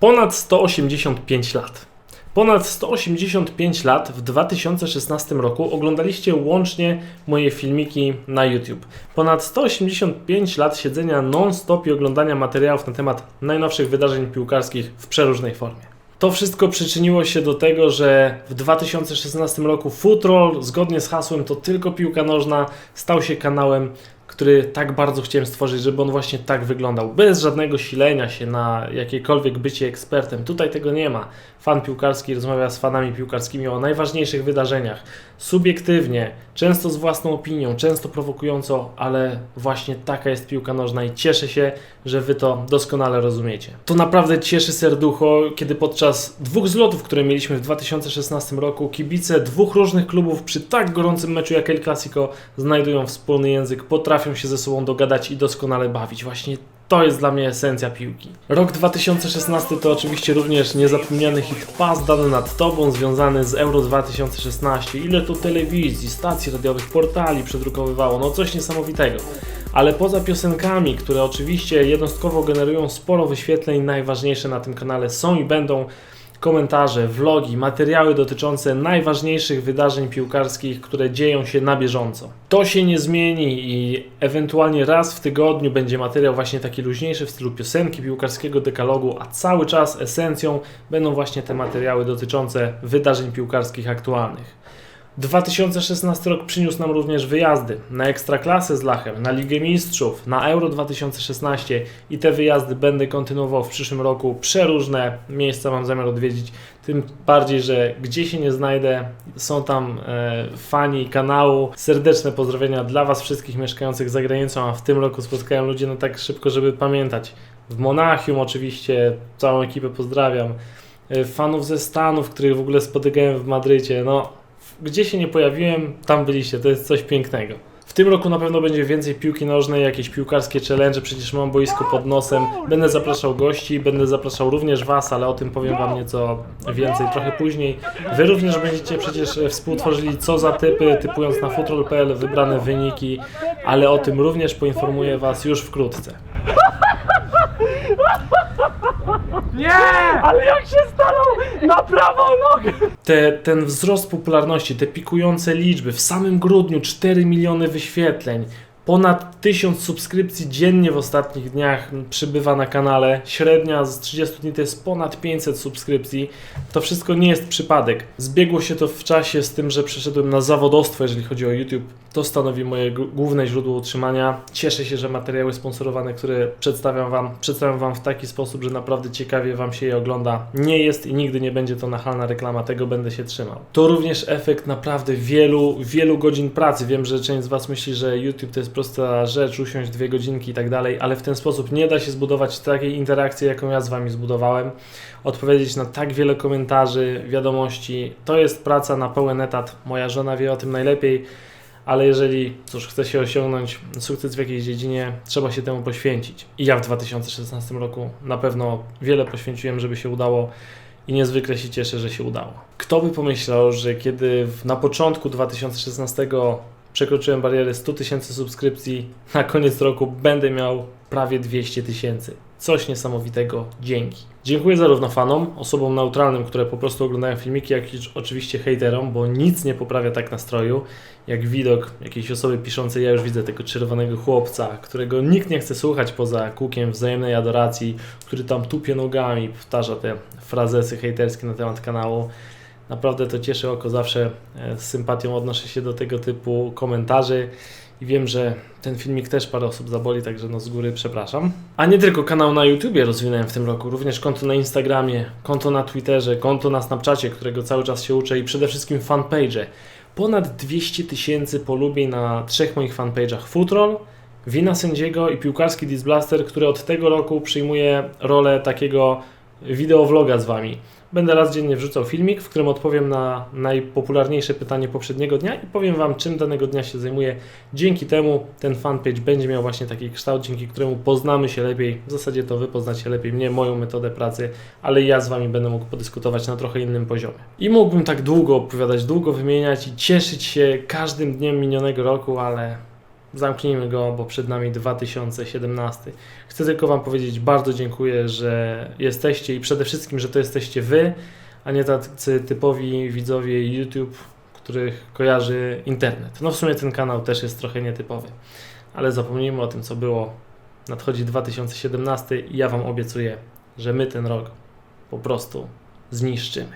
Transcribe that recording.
Ponad 185 lat. Ponad 185 lat w 2016 roku oglądaliście łącznie moje filmiki na YouTube. Ponad 185 lat siedzenia non-stop i oglądania materiałów na temat najnowszych wydarzeń piłkarskich w przeróżnej formie. To wszystko przyczyniło się do tego, że w 2016 roku Futrol, zgodnie z hasłem To tylko piłka nożna, stał się kanałem, który tak bardzo chciałem stworzyć, żeby on właśnie tak wyglądał. Bez żadnego silenia się na jakiekolwiek bycie ekspertem. Tutaj tego nie ma. Fan piłkarski rozmawia z fanami piłkarskimi o najważniejszych wydarzeniach. Subiektywnie, często z własną opinią, często prowokująco, ale właśnie taka jest piłka nożna i cieszę się, że Wy to doskonale rozumiecie. To naprawdę cieszy serducho, kiedy podczas dwóch zlotów, które mieliśmy w 2016 roku, kibice dwóch różnych klubów przy tak gorącym meczu jak El Clasico znajdują wspólny język, potrafią się ze sobą dogadać i doskonale bawić. Właśnie to jest dla mnie esencja piłki. Rok 2016 to oczywiście również niezapomniany hit pas dany nad Tobą, związany z Euro 2016. Ile to telewizji, stacji radiowych, portali przedrukowywało, no coś niesamowitego. Ale poza piosenkami, które oczywiście jednostkowo generują sporo wyświetleń, najważniejsze na tym kanale są i będą komentarze, vlogi, materiały dotyczące najważniejszych wydarzeń piłkarskich, które dzieją się na bieżąco. To się nie zmieni i ewentualnie raz w tygodniu będzie materiał właśnie taki luźniejszy w stylu piosenki piłkarskiego dekalogu, a cały czas esencją będą właśnie te materiały dotyczące wydarzeń piłkarskich aktualnych. 2016 rok przyniósł nam również wyjazdy na Ekstraklasę z Lachem, na Ligę Mistrzów, na Euro 2016 i te wyjazdy będę kontynuował w przyszłym roku. Przeróżne miejsca mam zamiar odwiedzić, tym bardziej, że gdzie się nie znajdę, są tam e, fani kanału. Serdeczne pozdrowienia dla Was wszystkich mieszkających za granicą, a w tym roku spotkałem ludzi no tak szybko, żeby pamiętać. W Monachium oczywiście, całą ekipę pozdrawiam. E, fanów ze Stanów, których w ogóle spotykałem w Madrycie, no gdzie się nie pojawiłem, tam byliście, to jest coś pięknego. W tym roku na pewno będzie więcej piłki nożnej, jakieś piłkarskie challenge, przecież mam boisko pod nosem. Będę zapraszał gości, będę zapraszał również Was, ale o tym powiem Wam nieco więcej trochę później. Wy również będziecie przecież współtworzyli co za typy, typując na futrol.pl wybrane wyniki, ale o tym również poinformuję Was już wkrótce. Nie! Ale jak się stanął na prawą nogę! Te, ten wzrost popularności, te pikujące liczby, w samym grudniu 4 miliony wyświetleń, ponad 1000 subskrypcji dziennie w ostatnich dniach przybywa na kanale, średnia z 30 dni to jest ponad 500 subskrypcji, to wszystko nie jest przypadek. Zbiegło się to w czasie z tym, że przeszedłem na zawodowstwo, jeżeli chodzi o YouTube. To stanowi moje główne źródło utrzymania. Cieszę się, że materiały sponsorowane, które przedstawiam Wam, przedstawiam Wam w taki sposób, że naprawdę ciekawie Wam się je ogląda. Nie jest i nigdy nie będzie to nachalna reklama, tego będę się trzymał. To również efekt naprawdę wielu, wielu godzin pracy. Wiem, że część z Was myśli, że YouTube to jest prosta rzecz, usiąść dwie godzinki i tak dalej, ale w ten sposób nie da się zbudować takiej interakcji, jaką ja z Wami zbudowałem. Odpowiedzieć na tak wiele komentarzy, wiadomości. To jest praca na pełen etat. Moja żona wie o tym najlepiej ale jeżeli, cóż, chce się osiągnąć sukces w jakiejś dziedzinie, trzeba się temu poświęcić. I ja w 2016 roku na pewno wiele poświęciłem, żeby się udało i niezwykle się cieszę, że się udało. Kto by pomyślał, że kiedy na początku 2016 przekroczyłem barierę 100 tysięcy subskrypcji, na koniec roku będę miał prawie 200 tysięcy. Coś niesamowitego. Dzięki. Dziękuję zarówno fanom, osobom neutralnym, które po prostu oglądają filmiki, jak i oczywiście hejterom, bo nic nie poprawia tak nastroju, jak widok jakiejś osoby piszącej, ja już widzę tego czerwonego chłopca, którego nikt nie chce słuchać poza kółkiem wzajemnej adoracji, który tam tupie nogami, powtarza te frazesy hejterskie na temat kanału. Naprawdę to cieszy oko, zawsze e, z sympatią odnoszę się do tego typu komentarzy i wiem, że ten filmik też parę osób zaboli, także no z góry przepraszam. A nie tylko kanał na YouTubie rozwinąłem w tym roku, również konto na Instagramie, konto na Twitterze, konto na Snapchacie, którego cały czas się uczę i przede wszystkim fanpage. Ponad 200 tysięcy polubień na trzech moich fanpage'ach Futrol, Wina Sędziego i Piłkarski Disblaster, który od tego roku przyjmuje rolę takiego wideowloga z Wami. Będę raz dziennie wrzucał filmik, w którym odpowiem na najpopularniejsze pytanie poprzedniego dnia i powiem Wam, czym danego dnia się zajmuję. Dzięki temu ten fanpage będzie miał właśnie taki kształt, dzięki któremu poznamy się lepiej. W zasadzie to Wy poznacie lepiej mnie, moją metodę pracy, ale ja z Wami będę mógł podyskutować na trochę innym poziomie. I mógłbym tak długo opowiadać, długo wymieniać i cieszyć się każdym dniem minionego roku, ale zamknijmy go, bo przed nami 2017. Chcę tylko Wam powiedzieć bardzo dziękuję, że jesteście i przede wszystkim, że to jesteście Wy, a nie tacy typowi widzowie YouTube, których kojarzy internet. No w sumie ten kanał też jest trochę nietypowy, ale zapomnijmy o tym, co było. Nadchodzi 2017 i ja Wam obiecuję, że my ten rok po prostu zniszczymy.